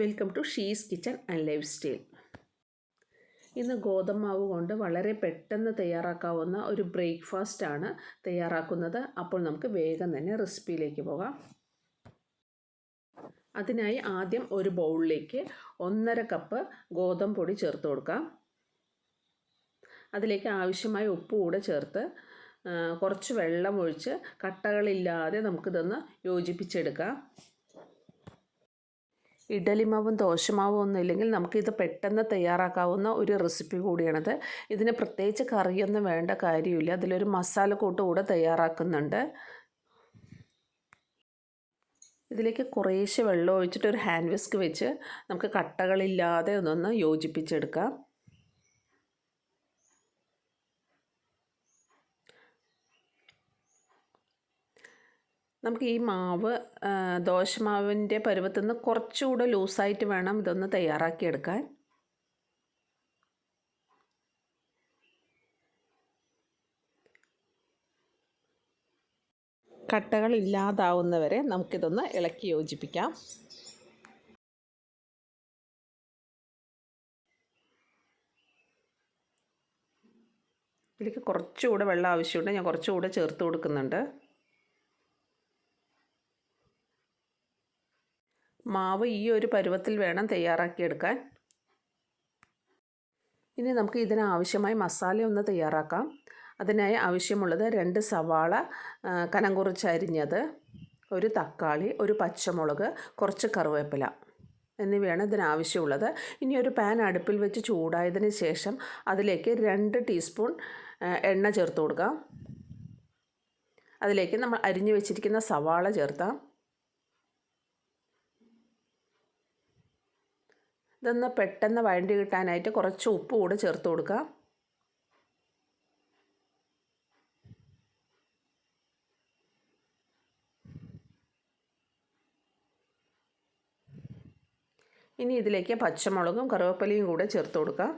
Welcome to she's kitchen and lifestyle ഇന്ന് ഗോതമ്പാവ് കൊണ്ട് വളരെ പെട്ടെന്ന് തയ്യാറാക്കാവുന്ന ഒരു ബ്രേക്ക്ഫാസ്റ്റ് ആണ് തയ്യാറാക്കുന്നത്. അപ്പോൾ നമുക്ക് വേഗം തന്നെ റെസിപ്പിയിലേക്ക് പോകാം. അതിനായി ആദ്യം ഒരു ബൗളിലേക്ക് ഒന്നര കപ്പ് ഗോതമ്പ് പൊടി ചേർത്ത് കൊടുക്കാം. അതിലേക്ക് ആവശ്യമായ ഉപ്പ് കൂടെ ചേർത്ത് കുറച്ച് വെള്ളം ഒഴിച്ച് കട്ടകളില്ലാതെ നമുക്കിതൊന്ന് യോജിപ്പിച്ചെടുക്കാം. ഇഡലിമാവും ദോശമാവും ഒന്നും ഇല്ലെങ്കിൽ നമുക്കിത് പെട്ടെന്ന് തയ്യാറാക്കാവുന്ന ഒരു റെസിപ്പി കൂടിയാണിത്. ഇതിന് പ്രത്യേകിച്ച് കറിയൊന്നും വേണ്ട കാര്യമില്ല. അതിലൊരു മസാല കൂട്ട് കൂടെ തയ്യാറാക്കുന്നുണ്ട്. ഇതിലേക്ക് കുറേശ്ശെ വെള്ളം ഒഴിച്ചിട്ട് ഒരു ഹാൻഡ് വിസ്ക് വെച്ച് നമുക്ക് കട്ടകളില്ലാതെ ഒന്നൊന്ന് യോജിപ്പിച്ചെടുക്കാം. നമുക്ക് ഈ മാവ് ദോശ ദോശമാവിന്റെ പരുവത്തിൽ നിന്ന് കുറച്ചുകൂടെ ലൂസായിട്ട് വേണം ഇതൊന്ന് തയ്യാറാക്കിയെടുക്കാൻ. കട്ടകൾ ഇല്ലാതാവുന്നവരെ നമുക്കിതൊന്ന് ഇളക്കി യോജിപ്പിക്കാം. ഇതിലേക്ക് കുറച്ചുകൂടെ വെള്ളം ആവശ്യമുണ്ട്. ഞാൻ കുറച്ചുകൂടെ ചേർത്ത് കൊടുക്കുന്നുണ്ട്. മാവ് ഈ ഒരു പരുവത്തിൽ വേണം തയ്യാറാക്കിയെടുക്കാൻ. ഇനി നമുക്ക് ഇതിനാവശ്യമായ മസാല ഒന്ന് തയ്യാറാക്കാം. അതിനായി ആവശ്യമുള്ളത് രണ്ട് സവാള കനം കുറച്ചരിഞ്ഞത് ഒരു തക്കാളി ഒരു പച്ചമുളക് കുറച്ച് കറിവേപ്പില എന്നിവയാണ് ഇതിനാവശ്യമുള്ളത്. ഇനി ഒരു പാൻ അടുപ്പിൽ വെച്ച് ചൂടായതിന് ശേഷം അതിലേക്ക് രണ്ട് ടീസ്പൂൺ എണ്ണ ചേർത്ത് കൊടുക്കാം. അതിലേക്ക് നമ്മൾ അരിഞ്ഞു വെച്ചിരിക്കുന്ന സവാള ചേർത്താം. ഇതൊന്ന് പെട്ടെന്ന് വഴണ്ടി കിട്ടാനായിട്ട് കുറച്ച് ഉപ്പ് കൂടെ ചേർത്ത് കൊടുക്കുക ഇനി ഇതിലേക്ക് പച്ചമുളകും കറിവേപ്പിലയും കൂടെ ചേർത്ത് കൊടുക്കുക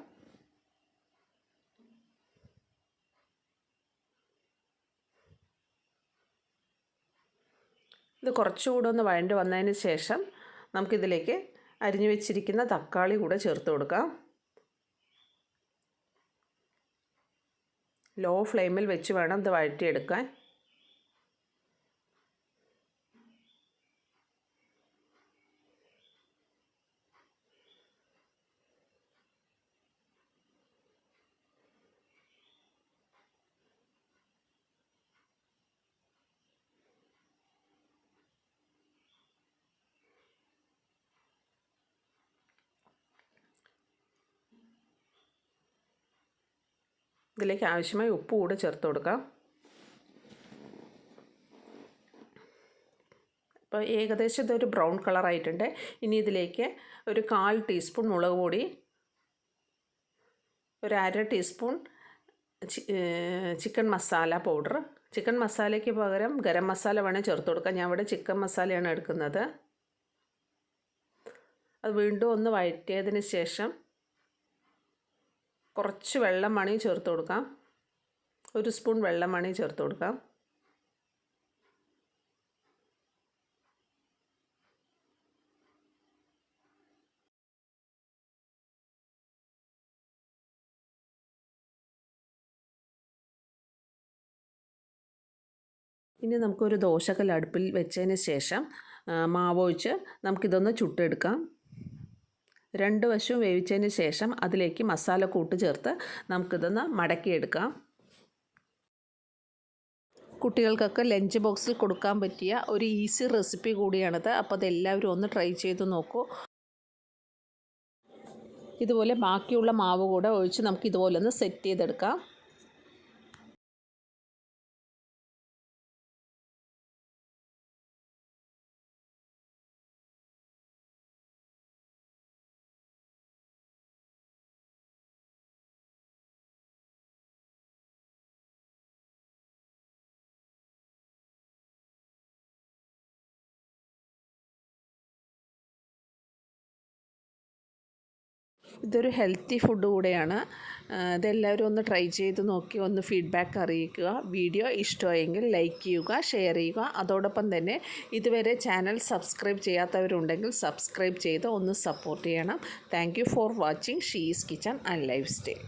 ഇത് കുറച്ചുകൂടെ ഒന്ന് വഴണ്ടി വന്നതിന് ശേഷം നമുക്കിതിലേക്ക് അരിഞ്ഞു വെച്ചിരിക്കുന്ന തക്കാളി കൂടെ ചേർത്ത് കൊടുക്കാം. ലോ ഫ്ലെയിമിൽ വെച്ച് വേണം ഇത് വഴറ്റിയെടുക്കാൻ. ഇതിലേക്ക് ആവശ്യമായി ഉപ്പ് കൂടെ ചേർത്ത് കൊടുക്കാം. അപ്പോൾ ഏകദേശം ഇതൊരു ബ്രൗൺ കളറായിട്ടുണ്ട്. ഇനി ഇതിലേക്ക് ഒരു കാൽ ടീസ്പൂൺ മുളക് പൊടി ഒരു അര teaspoon chicken masala powder. Chicken മസാലയ്ക്ക് പകരം ഗരം മസാല വേണേൽ ചേർത്ത് കൊടുക്കാം. ഞാൻ ഇവിടെ ചിക്കൻ മസാലയാണ് എടുക്കുന്നത്. അത് വീണ്ടും ഒന്ന് വഴറ്റിയതിന് ശേഷം കുറച്ച് വെള്ളം മണി ചേർത്ത് കൊടുക്കാം. ഒരു സ്പൂൺ വെള്ളം മണി ചേർത്ത് കൊടുക്കാം. ഇനി നമുക്കൊരു ദോശക്കല്ല് അടുപ്പിൽ വെച്ചതിന് ശേഷം മാവ് ഒഴിച്ച് നമുക്കിതൊന്ന് ചുട്ടെടുക്കാം. രണ്ട് വശവും വേവിച്ചതിന് ശേഷം അതിലേക്ക് മസാല കൂട്ട് ചേർത്ത് നമുക്കിതൊന്ന് മടക്കിയെടുക്കാം. കുട്ടികൾക്കൊക്കെ ലഞ്ച് ബോക്സിൽ കൊടുക്കാൻ പറ്റിയ ഒരു ഈസി റെസിപ്പി കൂടിയാണിത്. അപ്പോൾ അതെല്ലാവരും ഒന്ന് ട്രൈ ചെയ്ത് നോക്കൂ. ഇതുപോലെ ബാക്കിയുള്ള മാവ് കൂടെ ഒഴിച്ച് നമുക്ക് ഇതുപോലെ ഒന്ന് സെറ്റ് ചെയ്തെടുക്കാം. ഇതൊരു ഹെൽത്തി ഫുഡ് കൂടെയാണ്. ഇതെല്ലാവരും ഒന്ന് ട്രൈ ചെയ്ത് നോക്കി ഒന്ന് ഫീഡ്ബാക്ക് അറിയിക്കുക. വീഡിയോ ഇഷ്ടമായെങ്കിൽ ലൈക്ക് ചെയ്യുക ഷെയർ ചെയ്യുക. അതോടൊപ്പം തന്നെ ഇതുവരെ ചാനൽ സബ്സ്ക്രൈബ് ചെയ്യാത്തവരുണ്ടെങ്കിൽ സബ്സ്ക്രൈബ് ചെയ്ത് ഒന്ന് സപ്പോർട്ട് ചെയ്യണം. Thank for watching she's kitchen and lifestyle